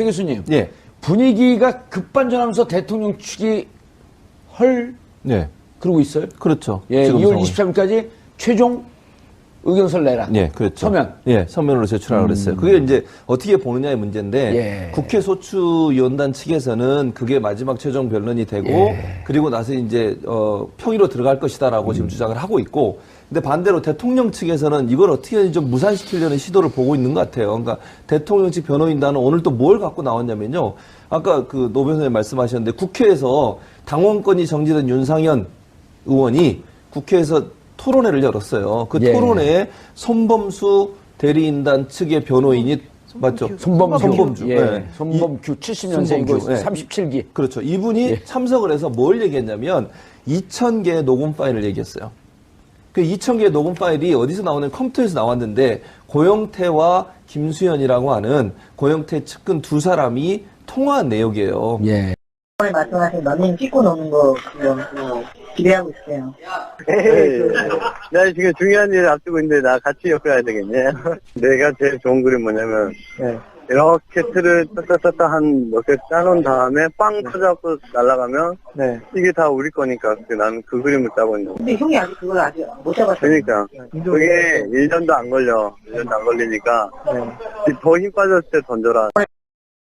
배 교수님. 예. 분위기가 급반전하면서 대통령 측이 헐 네. 그러고 있어요. 그렇죠. 예, 지금 2월 상황. 23일까지 최종 의견서를 내라. 예, 그렇죠. 서면. 예, 서면으로 제출하라고 그랬어요. 그게 이제 어떻게 보느냐의 문제인데 예. 국회 소추위원단 측에서는 그게 마지막 최종 변론이 되고 예. 그리고 나서 이제 어 평의로 들어갈 것이다라고 음. 지금 주장을 하고 있고 근데 반대로 대통령 측에서는 이걸 어떻게 좀 무산시키려는 시도를 보고 있는 것 같아요. 그러니까 대통령 측 변호인단은 오늘 또 뭘 갖고 나왔냐면요. 아까 그 노 변호사님 말씀하셨는데 국회에서 당원권이 정지된 윤상현 의원이 국회에서 토론회를 열었어요. 그 예. 토론회에 손범수 대리인단 측의 변호인이 맞죠? 손범규. 손범주. 예. 네. 손범규 70년생이고 손범규, 예. 37기. 그렇죠. 이분이 예. 참석을 해서 뭘 얘기했냐면 2,000개의 녹음 파일을 얘기했어요. 그 2,000개의 녹음 파일이 어디서 나오는 컴퓨터에서 나왔는데 고영태와 김수현이라고 하는 고영태 측근 두 사람이 통화한 내용이에요. 예. 오늘 말씀하신 런닝 찍고 노는 거 그거 뭐 기대하고 있어요. 나 지금 중요한 일을 앞두고 있는데 나 같이 엮어야 되겠네. 내가 제일 좋은 그림 뭐냐면 이렇게 틀을 따따따따 한 몇 개 짜놓은 다음에 빵 터져갖고 날아가면 이게 다 우리 거니까 나는 그 그림을 짜고 있는. 근데 형이 아직 그걸 아직 못 잡았어요. 그러니까 그게 1년도 안 걸려. 1년도 안 걸리니까 더 힘 빠졌을 때 던져라.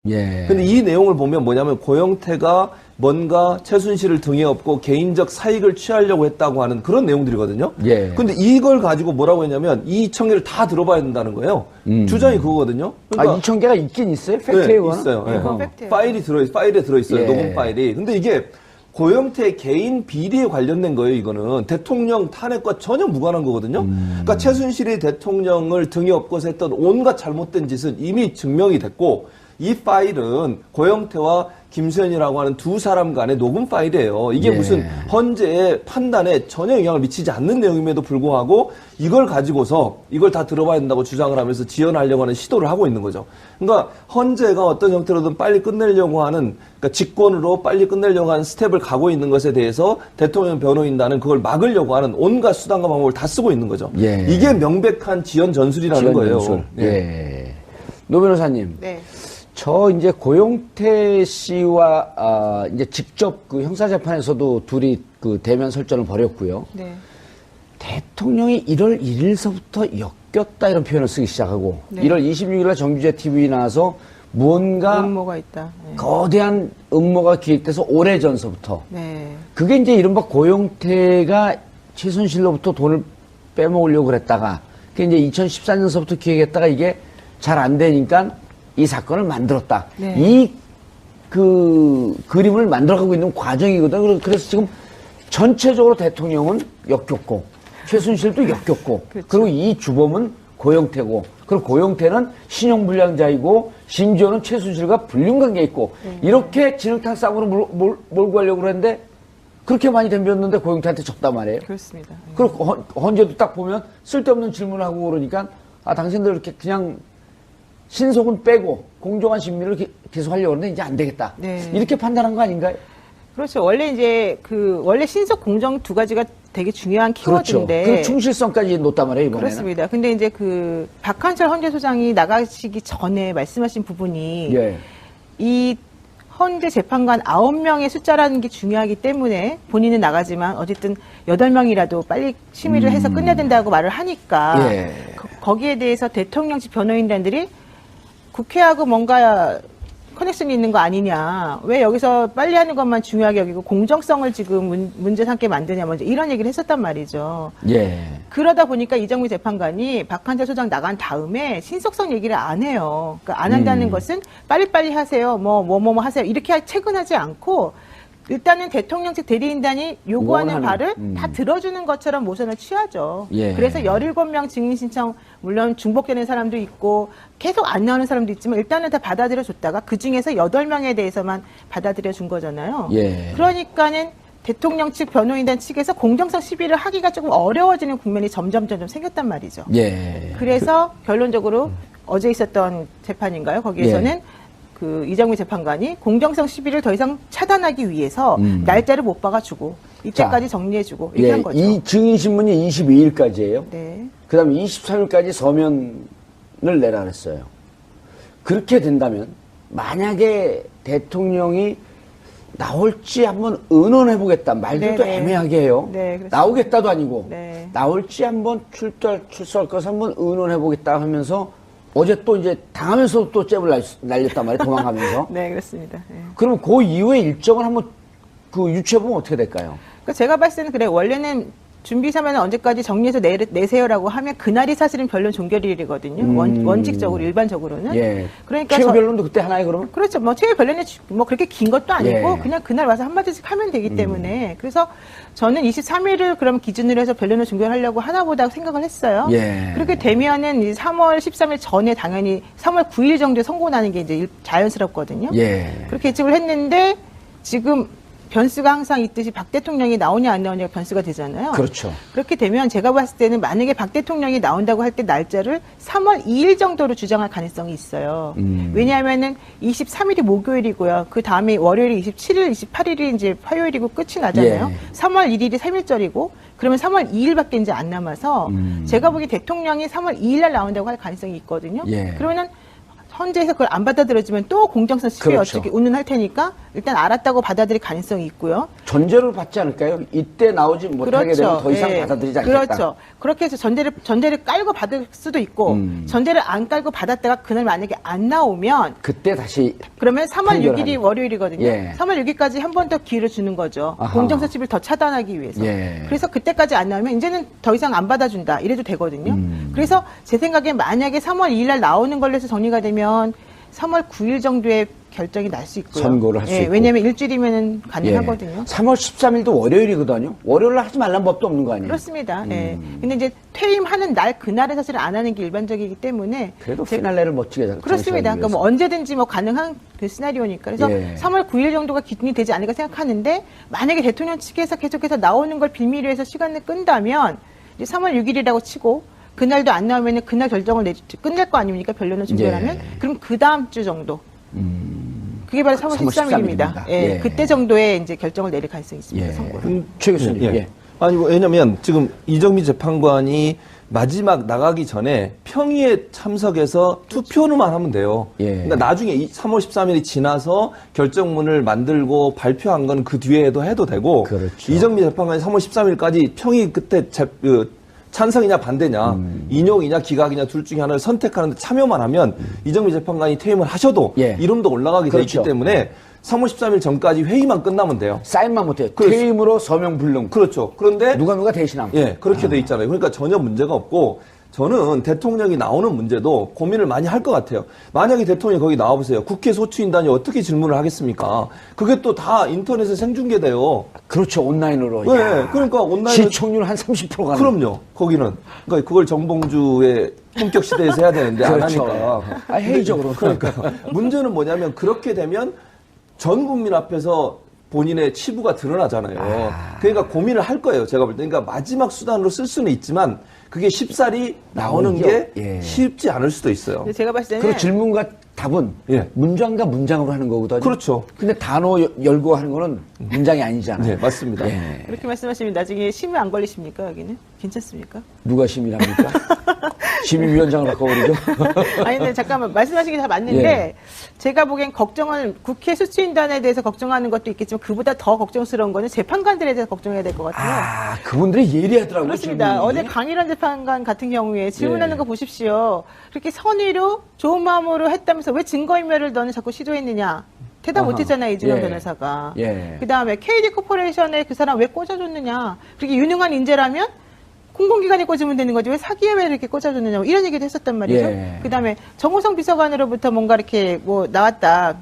예. 근데 이 내용을 보면 뭐냐면 고영태가 뭔가 최순실을 등에 업고 개인적 사익을 취하려고 했다고 하는 그런 내용들이거든요. 예. 근데 이걸 가지고 뭐라고 했냐면 이 청계를 다 들어봐야 된다는 거예요. 음. 주장이 그거거든요. 아, 2,000개가 있긴 있어요? 팩트에 네? 있어요. 예. 어. 파일이 들어 파일에 들어 있어요. 예. 녹음 파일이. 근데 이게 고영태 개인 비리에 관련된 거예요. 이거는 대통령 탄핵과 전혀 무관한 거거든요. 음. 그러니까 최순실이 대통령을 등에 업고서 했던 온갖 잘못된 짓은 이미 증명이 됐고 이 파일은 고영태와 김수현이라고 하는 두 사람 간의 녹음 파일이에요. 이게 예. 무슨 헌재의 판단에 전혀 영향을 미치지 않는 내용임에도 불구하고 이걸 가지고서 이걸 다 들어봐야 된다고 주장을 하면서 지연하려고 하는 시도를 하고 있는 거죠. 그러니까 헌재가 어떤 형태로든 빨리 끝내려고 하는 그러니까 직권으로 빨리 끝내려고 하는 스텝을 가고 있는 것에 대해서 대통령 변호인단은 그걸 막으려고 하는 온갖 수단과 방법을 다 쓰고 있는 거죠. 예. 이게 명백한 지연 전술이라는 지연 거예요. 연출. 예. 예. 노 변호사님. 네. 저 이제 고용태 씨와 아, 이제 직접 그 형사재판에서도 둘이 그 대면 설전을 벌였고요. 네. 대통령이 1월 1일서부터 엮였다 이런 표현을 쓰기 시작하고 네. 1월 26일날 정규제 TV 나와서 무언가 음모가 있다. 네. 거대한 음모가 기획돼서 오래 전서부터 네. 그게 이제 이른바 고용태가 최순실로부터 돈을 빼먹으려고 그랬다가 그게 이제 2014년서부터 기획했다가 이게 잘 안 되니까 이 사건을 만들었다. 네. 이 그 그림을 만들어가고 있는 과정이거든. 그래서- 그래서 지금 전체적으로 대통령은 엮였고 최순실도 엮였고 그렇죠. 그리고 이 주범은 고영태고 그리고 고영태는 신용불량자이고 심지어는 최순실과 불륜관계 있고 네. 이렇게 진흙탕 싸움으로 몰, 몰, 몰고 가려고 그랬는데 그렇게 많이 덤볐는데 고영태한테 졌단 말이에요. 그렇습니다. 네. 그리고 헌- 헌재도 딱 보면 쓸데없는 질문을 하고 그러니까 아 당신들 이렇게 그냥 신속은 빼고 공정한 심리를 기- 계속하려고 하는데 이제 안 되겠다. 네. 이렇게 판단한 거 아닌가요? 그렇죠. 원래 이제 그 원래 신속 공정 두 가지가 되게 중요한 그렇죠. 키워드인데 그 충실성까지 놓단 말이에요 이번에는. 그렇습니다. 근데 이제 그 박한철 헌재 소장이 나가시기 전에 말씀하신 부분이 예. 이 헌재 재판관 9명의 숫자라는 게 중요하기 때문에 본인은 나가지만 어쨌든 8명이라도 빨리 심의를 해서 끝내야 된다고 말을 하니까 음. 예. 거- 거기에 대해서 대통령직 변호인단들이 국회하고 뭔가 커넥션이 있는 거 아니냐. 왜 여기서 빨리 하는 것만 중요하게 여기고 공정성을 지금 문, 문제 삼게 만드냐. 먼저 이런 얘기를 했었단 말이죠. 예. 그러다 보니까 이정미 재판관이 박한재 소장 나간 다음에 신속성 얘기를 안 해요. 그러니까 안 한다는 음. 것은 빨리빨리 하세요. 뭐, 뭐, 뭐, 뭐 하세요. 이렇게 하- 체근하지 않고 일단은 대통령 측 대리인단이 요구하는 바를 음. 다 들어주는 것처럼 모션을 취하죠. 예. 그래서 17명 증인 신청, 물론 중복되는 사람도 있고 계속 안 나오는 사람도 있지만 일단은 다 받아들여 줬다가 그 중에서 8명에 대해서만 받아들여 준 거잖아요. 예. 그러니까는 대통령 측 변호인단 측에서 공정성 시비를 하기가 조금 어려워지는 국면이 점점 점점 생겼단 말이죠. 예. 그래서 결론적으로 어제 있었던 재판인가요? 거기에서는 예. 그 이정미 재판관이 공정성 시비를 더 이상 차단하기 위해서 음. 날짜를 못 박아주고 이때까지 자, 정리해주고 이렇게 한 예. 거죠. 이 증인 신문이 22일까지예요. 네. 그다음에 23일까지 서면을 내라 그랬어요. 그렇게 된다면 만약에 대통령이 나올지 한번 의논해보겠다. 말들도 네, 네. 애매하게 해요. 네. 나오겠다도 아니고. 네. 나올지 한번 출두할, 출소할 것을 한번 의논해보겠다 하면서 어제 또 이제 당하면서 또 잽을 날, 날렸단 말이에요. 도망가면서. 네, 그렇습니다. 예. 그럼 그 이후에 일정을 한번 그 유추해보면 어떻게 될까요? 그러니까 제가 봤을 때는 그래 원래는 준비 사면을 언제까지 정리해서 내, 내세요라고 하면 그날이 사실은 변론 종결일이거든요. 원, 원칙적으로 일반적으로는. 음. 예. 그러니까 최후 저- 변론도 그때 하나요, 그러면? 그렇죠. 뭐 최후 변론이 주- 뭐 그렇게 긴 것도 아니고 예. 음. 그냥 그날 와서 한 마디씩 하면 되기 때문에 그래서 저는 23일을 그럼 기준으로 해서 변론을 종결하려고 하나 보다 생각을 했어요. 예. 그렇게 되면은 이 3월 13일 전에 당연히 3월 9일 정도에 선고 나는 게 이제 일- 자연스럽거든요. 예. 그렇게 예측을 했는데 지금 변수가 항상 있듯이 박 대통령이 나오냐 안 나오냐가 변수가 되잖아요. 그렇죠. 그렇게 되면 제가 봤을 때는 만약에 박 대통령이 나온다고 할 때 날짜를 3월 2일 정도로 주장할 가능성이 있어요. 음. 왜냐하면은 23일이 목요일이고요. 그 다음에 월요일이 27일, 28일이 이제 화요일이고 끝이 나잖아요. 예. 3월 1일이 3일절이고 그러면 3월 2일밖에 이제 안 남아서 음. 제가 보기 대통령이 3월 2일 날 나온다고 할 가능성이 있거든요. 예. 그러면은 현재에서 그걸 안 받아들여지면 또 공정성 시비에 그렇죠. 어떻게 운운할 테니까 일단 알았다고 받아들일 가능성이 있고요. 전제를 받지 않을까요? 이때 나오지 못하게 되면 더 이상 예. 받아들이지 않겠다. 그렇죠. 그렇게 해서 전제를 전제를 깔고 받을 수도 있고 음. 전제를 안 깔고 받았다가 그날 만약에 안 나오면 그때 다시 그러면 3월 판결을 6일이 하는. 월요일이거든요. 예. 3월 6일까지 한 번 더 기회를 주는 거죠. 아하. 공정성 시비를 더 차단하기 위해서. 예. 그래서 그때까지 안 나오면 이제는 더 이상 안 받아준다. 이래도 되거든요. 음. 그래서 제 생각에 만약에 3월 2일 날 나오는 걸로 해서 정리가 되면 3월 9일 정도에 결정이 날 수 있고요. 선고를 할수 예, 있고. 왜냐하면 일주일이면 가능하거든요. 3월 13일도 월요일이거든요. 월요일 날 하지 말라는 법도 없는 거 아니에요? 그렇습니다. 예. 음. 근데 이제 퇴임하는 날 그날은 사실 안 하는 게 일반적이기 때문에 그래도 제- 피날레를 멋지게 장- 그렇습니다. 그러니까 뭐. 언제든지 뭐 가능한 그 시나리오니까. 그래서 예. 3월 9일 정도가 기준이 되지 않을까 생각하는데 만약에 대통령 측에서 계속해서 나오는 걸 빌미로 해서 시간을 끈다면 이제 3월 6일이라고 치고 그날도 안 나오면은 그날 결정을 내 끝낼 거 아닙니까? 변론을 준비하면 예. 음. 그럼 그 다음 주 정도. 그게 바로 3월 3월 13일입니다. 13일입니다. 예. 예. 그때 정도에 이제 결정을 내릴 가능성이 있습니다. 예. 선고를. 음, 최 교수님. 예. 예. 아니 뭐 왜냐면 지금 이정미 재판관이 마지막 나가기 전에 평의에 참석해서 투표만 하면 돼요. 예. 그러니까 나중에 이 3월 13일이 지나서 결정문을 만들고 발표한 건 그 뒤에도 해도 되고 그렇죠. 이정미 재판관이 3월 13일까지 평의 그때 재, 그 찬성이냐 반대냐 음. 인용이냐 기각이냐 둘 중에 하나를 선택하는데 참여만 하면 이정미 재판관이 퇴임을 하셔도 예. 이름도 올라가게 돼 그렇죠. 있기 때문에 3월 13일 전까지 회의만 끝나면 돼요. 사인만 못해요. 그렇죠. 퇴임으로 서명 불능. 그렇죠. 그런데 누가 누가 대신함. 예, 그렇게 돼 있잖아요. 그러니까 전혀 문제가 없고 저는 대통령이 나오는 문제도 고민을 많이 할 것 같아요. 만약에 대통령이 거기 나와보세요. 국회 소추인단이 어떻게 질문을 하겠습니까? 그게 또 다 인터넷에 생중계돼요. 그렇죠. 온라인으로. 네, 야. 그러니까 온라인 시청률 한 30% 가는. 그럼요. 거기는 그러니까 그걸 정봉주의 품격 시대에서 해야 되는데 안 그렇죠. 하니까. 아, 회의적으로. 그러니까 문제는 뭐냐면 그렇게 되면 전 국민 앞에서 본인의 치부가 드러나잖아요. 그러니까 고민을 할 거예요. 제가 볼 때. 그러니까 마지막 수단으로 쓸 수는 있지만 그게 쉽사리 나오는 게 게, 예. 쉽지 않을 수도 있어요. 제가 봤을 때는 그리고 질문과 답은 예. 문장과 문장으로 하는 거거든요. 그렇죠. 근데 단어 여- 열고 하는 거는 문장이 아니잖아요. 네, 맞습니다. 예. 그렇게 말씀하시면 나중에 심의 안 걸리십니까 여기는? 괜찮습니까? 누가 심의합니까? 심의위원장을 바꿔버리죠. 아니 근데 잠깐만 말씀하신 게 다 맞는데 예. 제가 보기엔 걱정을 국회 수치인단에 대해서 걱정하는 것도 있겠지만 그보다 더 걱정스러운 거는 재판관들에 대해서 걱정해야 될 것 같아요. 아, 그분들이 예리하더라고요. 그렇습니다. 질문이. 어제 강일원 재판관 같은 경우에 질문하는 예. 거 보십시오. 그렇게 선의로 좋은 마음으로 했다면서 왜 증거인멸을 너는 자꾸 시도했느냐? 대답. 못했잖아요 이준영 예. 변호사가. 예. 그 다음에 KD 코퍼레이션에 그 사람 왜 꽂아줬느냐? 그렇게 유능한 인재라면 공공기관에 꽂으면 되는 거지 왜 사기에 왜 이렇게 꽂아줬느냐? 뭐 이런 얘기도 했었단 말이죠. 예. 그 다음에 정호성 비서관으로부터 뭔가 이렇게 뭐 나왔다.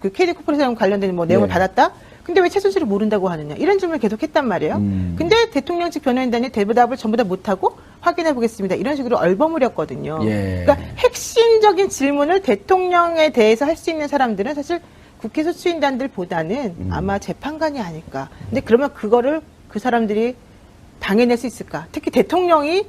그 KD 코퍼레이션 관련된 뭐 내용을 예. 받았다. 근데 왜 최순실을 모른다고 하느냐 이런 질문을 계속 했단 말이에요. 음. 근데 대통령 측 변호인단이 대답을 전부 다 못하고 확인해 보겠습니다. 이런 식으로 얼버무렸거든요. 예. 그러니까 핵심적인 질문을 대통령에 대해서 할 수 있는 사람들은 사실 국회 소추인단들보다는 음. 아마 재판관이 아닐까. 근데 그러면 그거를 그 사람들이 당해낼 수 있을까? 특히 대통령이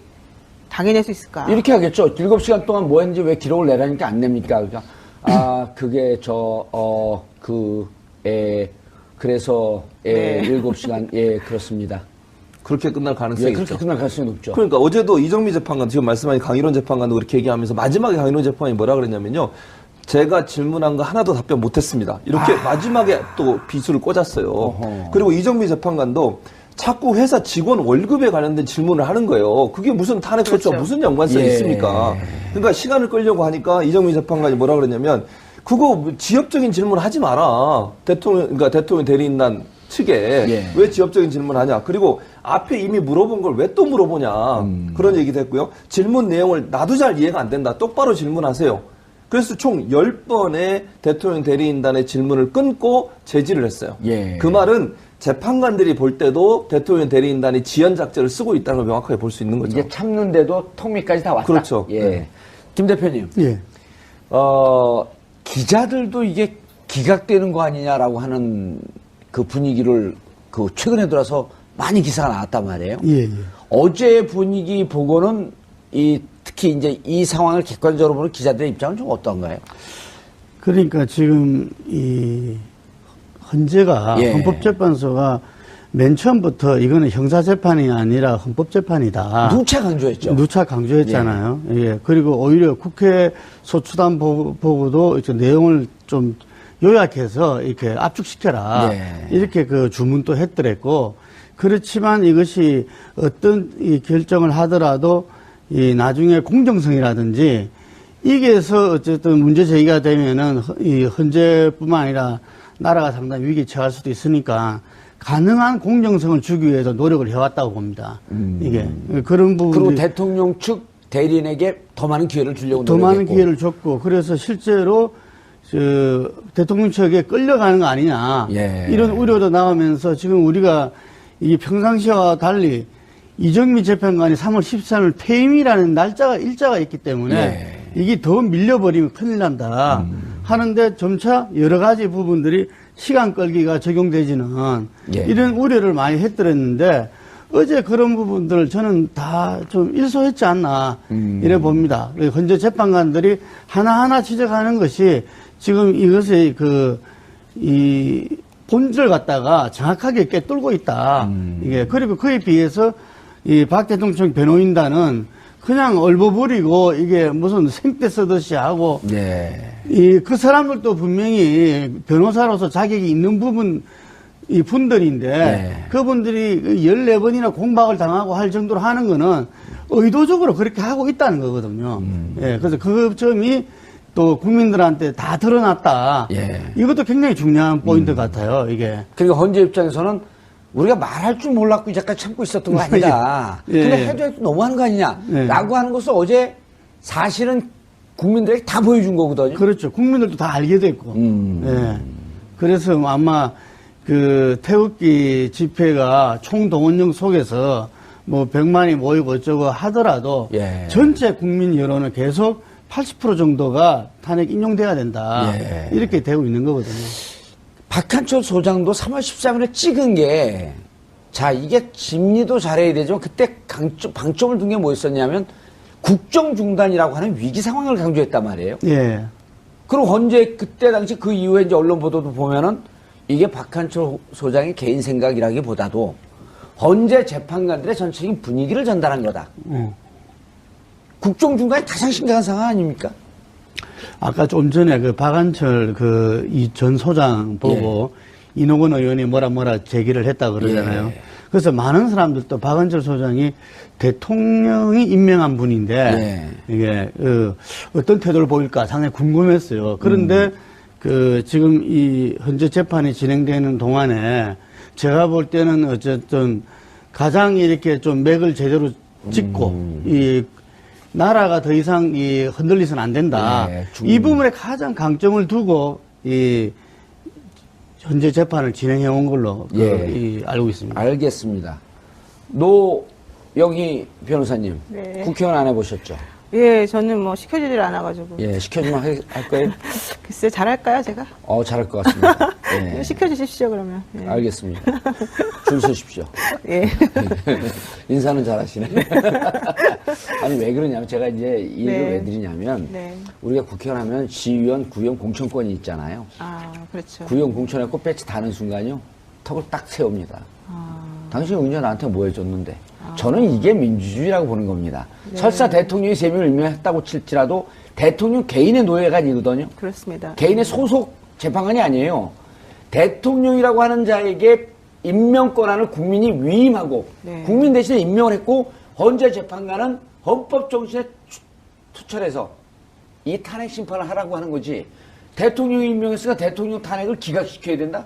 당해낼 수 있을까? 이렇게 하겠죠. 7시간 동안 뭐 했는지 왜 기록을 내라니까 안 냅니까? 그러니까, 아, 그게 저, 어, 그, 에, 그래서, 예, 네. 일곱 시간 예, 그렇습니다. 그렇게 끝날 예, 가능성이 그렇게 있죠. 끝날 가능성이 높죠. 그러니까 어제도 이정미 재판관 지금 말씀하신 강일원 재판관도 그렇게 얘기하면서 마지막에 강일원 재판관이 뭐라 그랬냐면요. 제가 질문한 거 하나도 답변 못했습니다. 이렇게 마지막에 또 비수를 꽂았어요. 어허. 그리고 이정미 재판관도 자꾸 회사 직원 월급에 관련된 질문을 하는 거예요. 그게 무슨 탄핵 소추와 그렇죠. 무슨 연관성이 예. 있습니까? 그러니까 시간을 끌려고 하니까 이정미 재판관이 뭐라 그랬냐면 그거 뭐 지엽적인 질문 하지 마라. 대통령, 그러니까 대통령 대리인단 측에 예. 왜 지엽적인 질문 하냐. 그리고 앞에 이미 물어본 걸 왜 또 물어보냐. 음. 그런 얘기도 했고요. 질문 내용을 나도 잘 이해가 안 된다. 똑바로 질문하세요. 그래서 총 10번의 대통령 대리인단의 질문을 끊고 제지를 했어요. 예. 그 말은 재판관들이 볼 때도 대통령 대리인단이 지연 작전을 쓰고 있다는 걸 명확하게 볼 수 있는 거죠. 이게 참는데도 턱밑까지 다 왔다. 그렇죠. 예. 네. 김 대표님. 예. 어, 기자들도 이게 기각되는 거 아니냐라고 하는 그 분위기를 그 최근에 들어서 많이 기사가 나왔단 말이에요. 예, 예. 어제 분위기 보고는 이 특히 이제 이 상황을 객관적으로 보는 기자들의 입장은 좀 어떤가요? 그러니까 지금 이 헌재가 예. 헌법재판소가 맨 처음부터 이거는 형사재판이 아니라 헌법재판이다. 누차 강조했죠. 아. 누차 강조했잖아요. 예. 그리고 오히려 국회 소추단 보- 보고도 이제 내용을 좀 요약해서 이렇게 압축시켜라. 예. 이렇게 그 주문도 했더랬고, 그렇지만 이것이 어떤 이 결정을 하더라도 이 나중에 공정성이라든지 이게서 어쨌든 문제 제기가 되면은 허- 이 헌재뿐만 아니라 나라가 상당히 위기에 처할 수도 있으니까 가능한 공정성을 주기 위해서 노력을 해왔다고 봅니다. 이게 그런 부분 음. 그리고 대통령 측 대리인에게 더 많은 기회를 주려고 더 많은 노력했고. 기회를 줬고 그래서 실제로 저 대통령 측에 끌려가는 거 아니냐 예. 이런 우려도 나오면서 지금 우리가 이게 평상시와 달리 이정미 재판관이 3월 13일 퇴임이라는 날짜가 일자가 있기 때문에 예. 이게 더 밀려버리면 큰일 난다 음. 하는데 점차 여러 가지 부분들이 시간 끌기가 적용되지는 예. 이런 우려를 많이 했더랬는데 어제 그런 부분들을 저는 다 좀 일소했지 않나 음. 이래 봅니다. 현재 재판관들이 하나하나 지적하는 것이 지금 이것의 그, 이, 본질을 갖다가 정확하게 꿰뚫고 있다. 음. 이게, 그리고 그에 비해서 이 박 대통령 변호인단은 그냥 얼버무리고 이게 무슨 생떼 쓰듯이 하고 네. 이그 사람들도 분명히 변호사로서 자격이 있는 부분 이 분들인데 네. 그분들이 14번이나 공박을 당하고 할 정도로 하는 거는 의도적으로 그렇게 하고 있다는 거거든요. 음. 예, 그래서 그 점이 또 국민들한테 다 드러났다. 예. 이것도 굉장히 중요한 포인트 같아요, 이게. 그리고 헌재 입장에서는 우리가 말할 줄 몰랐고 이제까지 참고 있었던 거 아니다. 예. 근데 해도 해도 너무하는 거 아니냐. 예. 라고 하는 것을 어제 사실은 국민들에게 다 보여준 거거든요. 그렇죠. 국민들도 다 알게 됐고. 음. 예. 그래서 아마 그 태극기 집회가 총동원령 속에서 뭐 100만이 모이고 어쩌고 하더라도 예. 전체 국민 여론은 계속 80% 정도가 탄핵 인용돼야 된다. 예. 이렇게 되고 있는 거거든요. 박한철 소장도 3월 13일에 찍은 게, 자, 이게 심리도 잘해야 되지만 그때 강점, 방점을 둔 게 뭐였었냐면 국정 중단이라고 하는 위기 상황을 강조했단 말이에요. 예. 그리고 헌재 그때 당시 그 이후에 이제 언론 보도도 보면은 이게 박한철 소장의 개인 생각이라기보다도 헌재 재판관들의 전체적인 분위기를 전달한 거다. 어. 국정 중단이 가장 심각한 상황 아닙니까? 아까 좀 전에 그 박한철 그 이 전 소장 보고 이노건 의원이 뭐라 뭐라 제기를 했다 그러잖아요. 예. 그래서 많은 사람들도 박한철 소장이 대통령이 임명한 분인데 이게 그 어떤 태도를 보일까 상당히 궁금했어요. 그런데 그 지금 이 현재 재판이 진행되는 동안에 제가 볼 때는 어쨌든 가장 이렇게 좀 맥을 제대로 짚고 이 나라가 더 이상 이 흔들리서는 안 된다. 네, 중- 이 부분에 가장 강점을 두고 이 현재 재판을 진행해 온 걸로 그 예. 이 알고 있습니다. 알겠습니다. 노 여기 변호사님 네. 국회의원 안 해보셨죠? 예, 저는 뭐 시켜주질 않아가지고. 예, 시켜주면 할, 할 거예요? 글쎄, 잘할까요, 제가? 어, 잘할 것 같습니다. 예, 시켜주십시오, 그러면. 예. 알겠습니다. 줄 서십시오. 예. 인사는 잘하시네. 아니 왜 그러냐면 제가 이제 이 얘기를 네. 왜 드리냐면 네. 우리가 국회의원 하면 시의원, 구의원 공천권이 있잖아요. 아, 그렇죠. 구의원 공천했고 배치 다는 순간요 턱을 딱 세웁니다. 아, 당신 은재 나한테 뭐 해줬는데? 저는 이게 민주주의라고 보는 겁니다. 설사 대통령이 세명을 임명했다고 칠지라도 대통령 개인의 노예가 아니거든요. 그렇습니다. 개인의 소속 재판관이 아니에요. 대통령이라고 하는 자에게 임명 권한을 국민이 위임하고 네. 국민 대신에 임명을 했고 헌재 재판관은 헌법 정신에 추- 투철해서 이 탄핵 심판을 하라고 하는 거지. 대통령이 임명했으니까 대통령 탄핵을 기각시켜야 된다?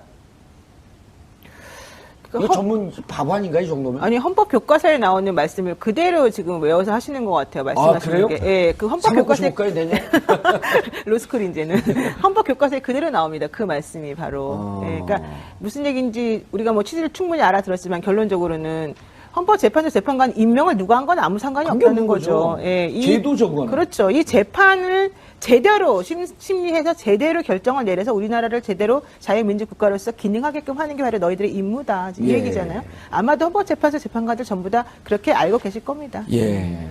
그 이거 헌- 전문 바보 아닌가 이 정도면? 아니 헌법 교과서에 나오는 말씀을 그대로 지금 외워서 하시는 것 같아요. 말씀하시는 그래요? 게. 예, 그 헌법 교과서에? 로스쿨 이제는 헌법 교과서에 그대로 나옵니다. 그 말씀이 바로. 어. 예, 그러니까 무슨 얘기인지 우리가 뭐 취지를 충분히 알아들었지만 결론적으로는 헌법재판소 재판관 임명을 누가 한 건 아무 상관이 없다는 거죠. 거죠. 예, 이- 제도적으로는. 그렇죠. 이 재판을 제대로 심, 심리해서 제대로 결정을 내려서 우리나라를 제대로 자유민주국가로서 기능하게끔 하는 게 바로 너희들의 임무다. 이 예. 얘기잖아요. 아마도 헌법재판소 재판관들 전부 다 그렇게 알고 계실 겁니다. 예.